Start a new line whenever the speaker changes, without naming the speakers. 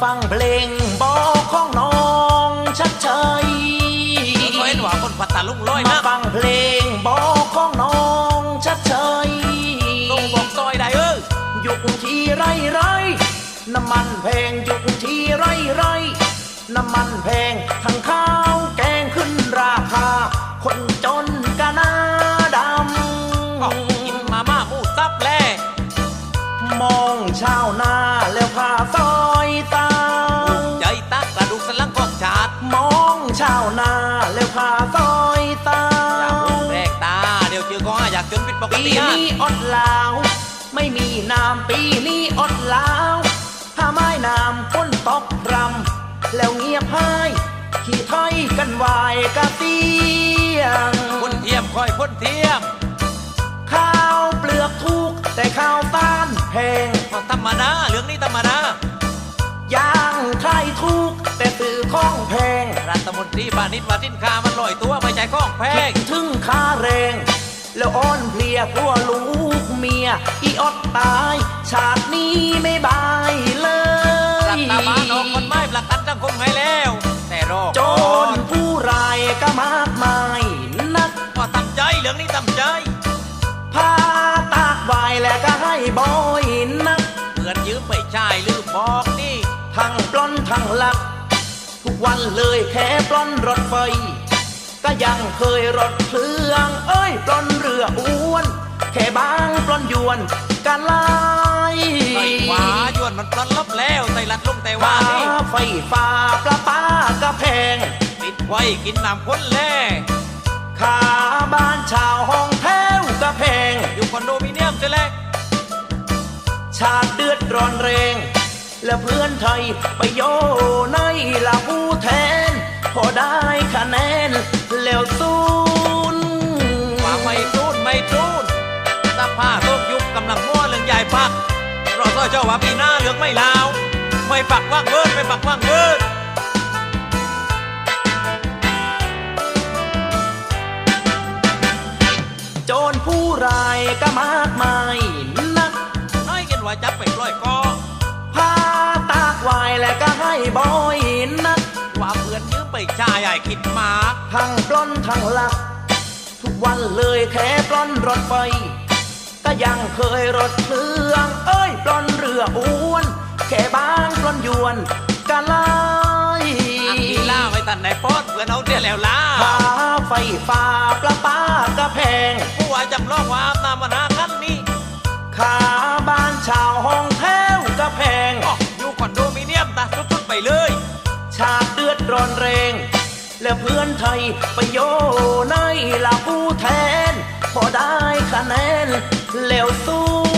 ฟังเพลงบอกของน้องชัดเฉย
เคยเห็นว่าคนปัตตาลุงลอย
มา
นะ
ฟังเพลงบอกของน้องชัดเฉย
ลุงบอกซอยได้เออ
ยุคที่ไรไรน้ำมันแพงยุคที่ไรไรน้ำมันแพงทั้งข้าวแกงขึ้นราคา คนจนกะหน้าด
ก็กินมาม่าหมูซับแล่ำ
มองชาวนาแล้วพาซอย ตา
ใจตักกระดูกสันหลังของชาติ
มองชาวนาแล้วพาซอยตา
อย่าพูดแรกตา เดี๋ยวเจอก็อยากจนผิดปก
ปี
ติฮะ
นี้อดลาว ไม่มีน้ำปีนี้อดลาวถ้าไม่น้ำพ้นตกรำแล้วเงียบหายขี่ถ้อยกันวายกะเตียง
คนเทียมคอยคนเทียม
ข้าวเปลือกทุกแต่ข้าวต้านแพง
ก็ธรรมดาเรื่องนี้ธรรมดา รัฐมนตรีบานิชว่าสินค้ามันลอยตัวไม่ใช่ของแพง
ถึงค่าแรง แล้วอ้อนเพลียกลัวลูกเมีย อีอดตาย ชาตินี้ไม่บายเลย
รัฐบาลออกกฎหมายประกันสังคมให้แล้ว แต่รอ
จ
ก่อ
รผู้รายก็มากมายนัก
ก็ทำใจเรื่องนี้ทำใจ
พาตากไวายและก็ให้บอยนัก
เพื่อนยืมไปใช่ลืมบอกนี่
ทั้งปล้นทั้งลัก วันเลยแค่ปล้นรถไฟ ก็ยังเคยรถเครื่อง เอ้ยปล้นเรืออ้วน แค่บางปล้นยวนกันไล่
ไอ้หวายวนมันปลอนลบแล้วไตลัดลงแต่ว่า
ว่า
นี่
ไฟฟ้าประปาก็แพง
ปิดไว้กินน้ำพ้นแล่
ค่าบ้านชาวห้องแถวก็แพง
อยู่คอนโดมิเนียมจะแลก
ชาติเดือดร้อนแรง และเพื่อนไทยไปโยใน ละผู้แทน พอได้คะแนนแล้วซูน
ว่าไม่จูนไม่จูนสภาโลกยุคกำลังมั่วเรื่องใหญ่พักรอซ้อเจ้าว่าปีหน้าเรื่องไม่ลาว ไม่ปักว่างเวิร์ดไม่ปักว่างเวิร์ด
โจรผู้ร้ายก็มากมายนัก
น้อยกันว่าจับไปปล่อยกอ
พาตากไวายและก็ให้บอยนัก
ว่าเพื่อน ยืมไปชายใหญ่คิดมาก
ทั้งปล้นทั้งลัก ทุกวันเลยแค่ปล้นรถไฟก็ยังเคยรถเครื่องเอ้ยปล้นเรืออ้วน แค่บางปล้นยวนกะไล
อักกีล่าไว้ตันในปอดเพื่อนเอาเดียวแล้วล่า
ค่าไฟฟ้าประปาก็แพง
ผู้ว่าจำลองว่าอาบน้ำมานากันนี่
ค่าบ้าน
เพื่
อนไทยไปโยในลาผู้แทน พอได้คะแนนแล้ว
สู้